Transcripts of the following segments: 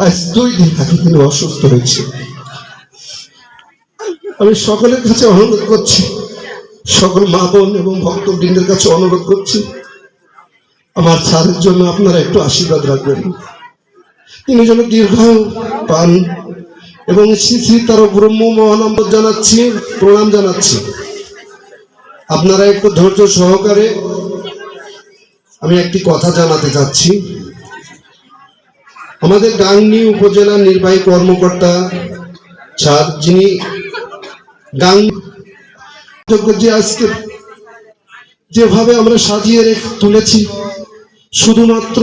আজ দুই দিন আগে তিনি অসুস্থ হয়েছে। আমি সকলের কাছে অনুরোধ করছি, সকল মা বোন এবং ভক্ত ভক্তবৃন্দের কাছে অনুরোধ করছি, আমার স্যারের জন্য আপনারা একটু আশীর্বাদ রাখবেন। তিনি যেন দীর্ঘ পান এবং শ্রী শ্রী তার ব্রহ্ম মহানন্দ জানাচ্ছি, প্রণাম জানাচ্ছি। আপনারা একটু ধৈর্য সহকারে আমি একটি কথা জানাতে চাচ্ছি। আমাদের গাংনি উপজেলার নির্বাহী কর্মকর্তা স্যার যিনি গাং যে আজকে যেভাবে আমরা সাজিয়ে রেখে তুলেছি, শুধুমাত্র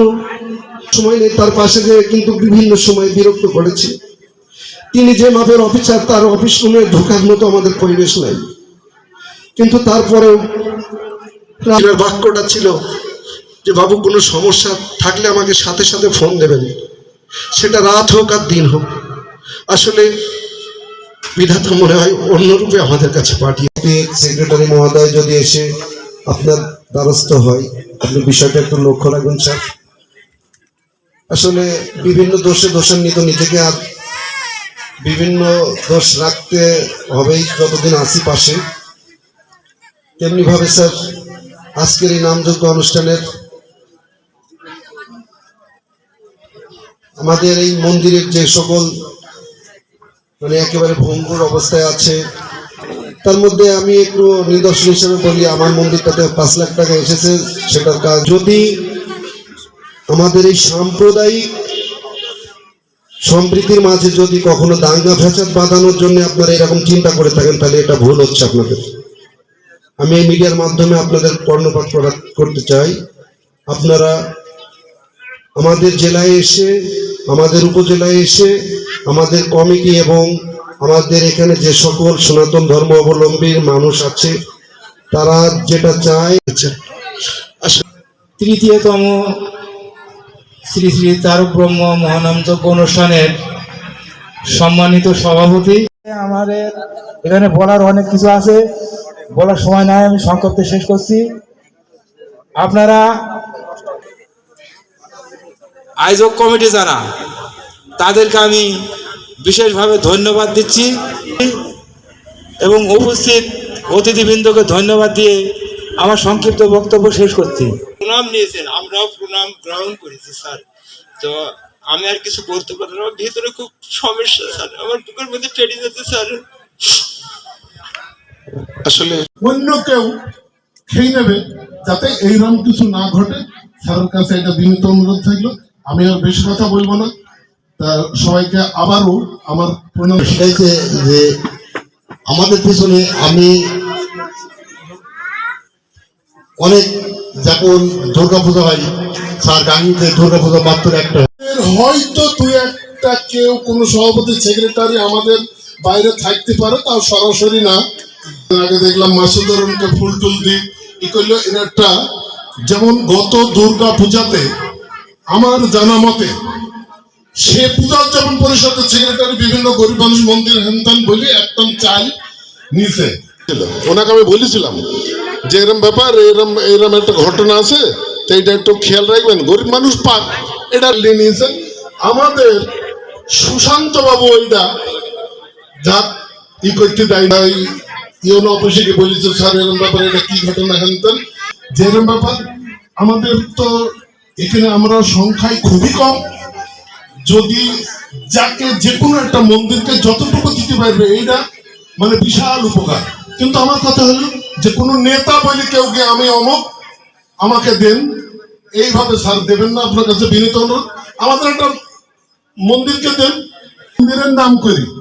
সময় নেই, তার পাশে যে কিন্তু বিভিন্ন সময় বিরক্ত করেছি। তিনি যে মাপের অফিসার, তার অফিস রুমে ঢোকার মতো আমাদের পরিবেশ নাই। কিন্তু তারপরেও বাক্যটা ছিল যে, বাবু, কোনো সমস্যা থাকলে আমাকে সাথে সাথে ফোন দেবেন। সেটা রাত হোক আর দিন হোক, আসলে বিধাতা মনে হয় অন্যরূপে আমাদের কাছে পাঠিয়ে সেক্রেটারি মহোদয় যদি এসে আপনার দ্বারস্থ হয়, আপনি বিষয়টা একটু লক্ষ্য রাখবেন, স্যার। আসলে বিভিন্ন দোষে দোষান্বিত নিজেকে আর বিভিন্ন দোষ রাখতে হবেই যতদিন আসি পাশে। তেমনিভাবে, স্যার, আজকের এই নামযোগ্য অনুষ্ঠানের আমাদের এই মন্দিরের যে সকল মানে একেবারে ভঙ্গুর অবস্থায় আছে, তার মধ্যে আমি একটু নিদর্শন হিসেবে বলি, আমার মন্দিরটাতে পাঁচ লাখ টাকা এসেছে, সেটার কাজ। যদি আমাদের এই সাম্প্রদায়িক সম্প্রীতির মাঝে যদি কখনো দাঙ্গা ফ্যাসাদ বাঁধানোর জন্য আপনারা এরকম চিন্তা করে থাকেন, তাহলে এটা ভুল হচ্ছে আপনাদের। আমি এই মিডিয়ার মাধ্যমে আপনাদের কর্ণপাত করা করতে চাই। আপনারা আমাদের জেলায় এসে আমাদের উপজেলায় এসে আমাদের কমিটি এবং আমাদের এখানে যে সকল সনাতন ধর্ম অবলম্বী মানুষ আছে তারা যেটা চায় আচ্ছা। আসলে তৃতীয়তম শ্রী শ্রী তারক ব্রহ্ম মহানামযজ্ঞ অনুষ্ঠানের সম্মানিত সভাপতি। আমাদের এখানে বলার অনেক কিছু আছে বলার সময় নাই আমি সংক্ষিপ্ত শেষ করছি। আপনারা আয়োজক কমিটি যারা তাদেরকে আমি বিশেষভাবে ধন্যবাদ দিচ্ছি এবং উপস্থিত অতিথিবৃন্দকে ধন্যবাদ দিয়ে আমার সংক্ষিপ্ত বক্তব্য শেষ করছি। প্রণাম নিয়েছেন আমরাও প্রণাম গ্রহণ করেছি স্যার। তো আমি আর কিছু বলতে পারব না ভিতরে খুব সমস্যা স্যার। আমার বুকের মধ্যে টেনে যাচ্ছে স্যার। আসলে অন্য কেউ খেয়ে নেবে যাতে এইরকম কিছু না ঘটে। স্যারের কাছে এটা বিনীত অনুরোধ থাকল। আমি আর বেশি কথা বলব না। তা সবাইকে আবারও আমার প্রণাম। যে আমাদের পিছনে আমি অনেক যখন দুর্গা পুজো হয় স্যার গাঙ্গিতে দুর্গা পুজো মাত্র একটা হয়তো দুই একটা কেউ কোনো সভাপতি সেক্রেটারি আমাদের বাইরে থাকতে পারে তাও সরাসরি না। আগে দেখলাম মাসুদরমকে ফুল টুল দিয়ে ই করল? এর একটা যেমন গত দুর্গা পূজাতে আমার জানা মতে, সে পূজা যেমন পরিষদের সেক্রেটারি বিভিন্ন গরিব মানুষ মন্দির হেনতেন বলি একদম চাই নিচে ওনাকে আমি বলেছিলাম যে এরম ব্যাপার, এরম এরম একটা ঘটনা আছে, তো এটা একটু খেয়াল রাখবেন। গরিব মানুষ পাক, এটা নিয়ে নিয়েছে। আমাদের সুশান্ত বাবু ওইটা যা ই করতে দেয় না ইউনো অফিসে গিয়ে বলেছে, স্যার, এরম ব্যাপার, এটা কি ঘটনা হেনতেন যে এরম ব্যাপার, আমাদের তো এখানে আমরা সংখ্যায় খুবই কম। যদি যাকে যে কোনো একটা মন্দিরকে যতটুকু দিতে পারবে, এইটা মানে বিশাল উপকার। কিন্তু আমার কথা হলো যে কোনো নেতা বলে কেউ গিয়ে আমি অমুক, আমাকে দেন। এইভাবে স্যার দেবেন না, আপনার কাছে বিনীত অনুরোধ। আমাদের একটা মন্দিরকে দেন। মন্দিরের নাম করি।